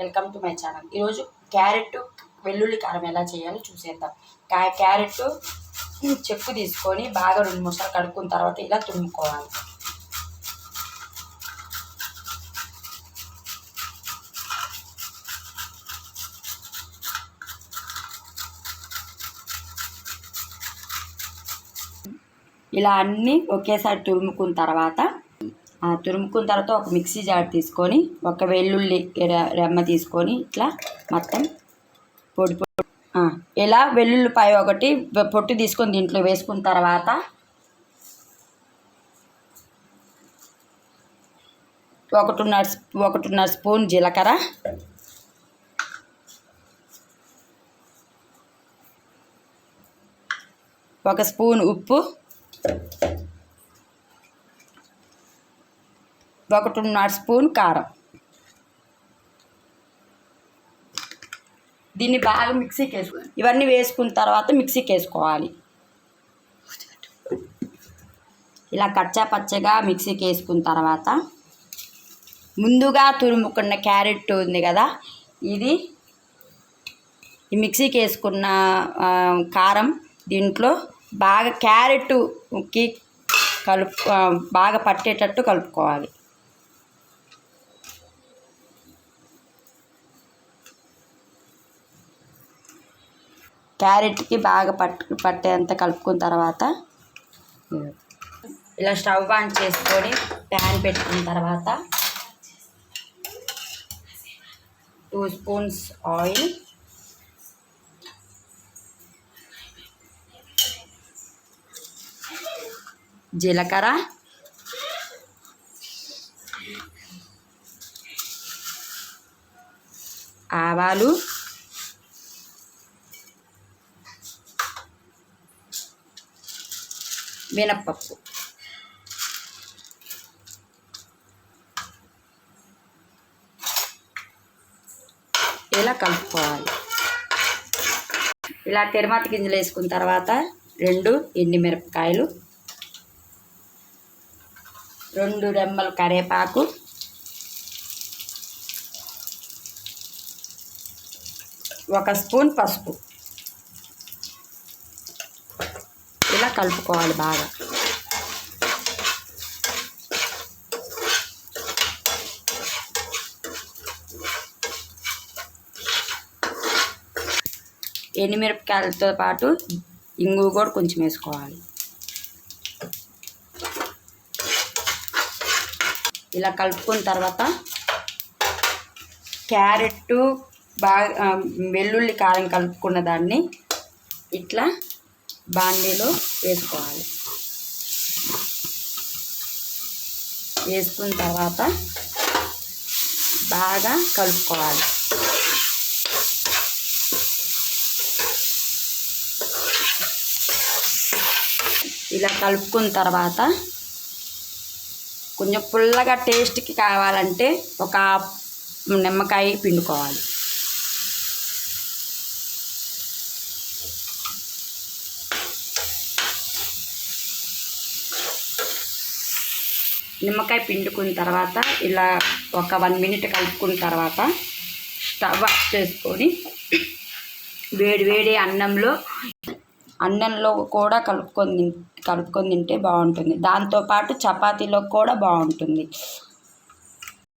Welcome to my channel. ఈరోజు carrot వెల్లుల్లి కారం ఎలా చేయాలో చూసేద్దాం. క్యా క్యారెట్ చెక్కు తీసుకొని బాగా రెండు మూడు సార్లు కడుక్కున్న తర్వాత ఇలా తురుముకోవాలి. ఇలా అన్నీ ఒకేసారి తురుముకున్న తర్వాత తురుముకున్న తర్వాత ఒక మిక్సీ జార్ తీసుకొని ఒక వెల్లుల్లి రెమ్మ తీసుకొని ఇట్లా మొత్తం పొడి పొడి ఇలా వెల్లుల్లిపాయ ఒకటి పొట్టు తీసుకొని దీంట్లో వేసుకున్న తర్వాత ఒకటిన్నర ఒకటిన్నర స్పూన్ జీలకర్ర. ఒక స్పూన్ ఉప్పు. ఒకటిన్నర స్పూన్ కారం. దీన్ని బాగా మిక్సీకి వేసుకో ఇవన్నీ వేసుకున్న తర్వాత మిక్సీకి వేసుకోవాలి ఇలా కచ్చా పచ్చగా మిక్సీకి వేసుకున్న తర్వాత ముందుగా తురుముకున్న క్యారెట్ ఉంది కదా ఇది ఈ మిక్సీకి వేసుకున్న కారం దీంట్లో బాగా క్యారెట్కి కలుపు బాగా పట్టేటట్టు కలుపుకోవాలి. క్యారెట్కి బాగా పట్టు పట్టేంత కలుపుకున్న తర్వాత ఇలా స్టవ్ ఆన్ చేసుకొని ప్యాన్ పెట్టుకున్న తర్వాత టూ స్పూన్స్ ఆయిల్. జీలకర్ర. ఆవాలు. మినప్పప్పు. ఇలా కలుపుకోవాలి. ఇలా తిరుమతి గింజలు వేసుకున్న తర్వాత రెండు మిరపకాయలు రెండు రెమ్మలు కరివేపాకు ఒక స్పూన్ పసుపు ఇలా కలుపుకోవాలి బాగా. ఎండుమిరపకాయలతో పాటు ఇంగు కూడా కొంచెం వేసుకోవాలి. ఇలా కలుపుకున్న తర్వాత క్యారెట్ బాగా వెల్లుల్లి కారం కలుపుకున్న దాన్ని ఇట్లా బాండీలో వేసుకోవాలి. వేసుకున్న తర్వాత బాగా కలుపుకోవాలి. ఇలా కలుపుకున్న తర్వాత కొంచెం పుల్లగా టేస్ట్కి కావాలంటే ఒక నిమ్మకాయ పిండుకోవాలి. నిమ్మకాయ పిండుకున్న తర్వాత ఇలా ఒక వన్ మినిట్ కలుపుకున్న తర్వాత స్టవ్ ఆఫ్ చేసుకొని వేడి వేడి అన్నంలో అన్నంలో కూడా కలుపుకొని కలుపుకొని తింటే బాగుంటుంది. దాంతోపాటు చపాతీలో కూడా బాగుంటుంది.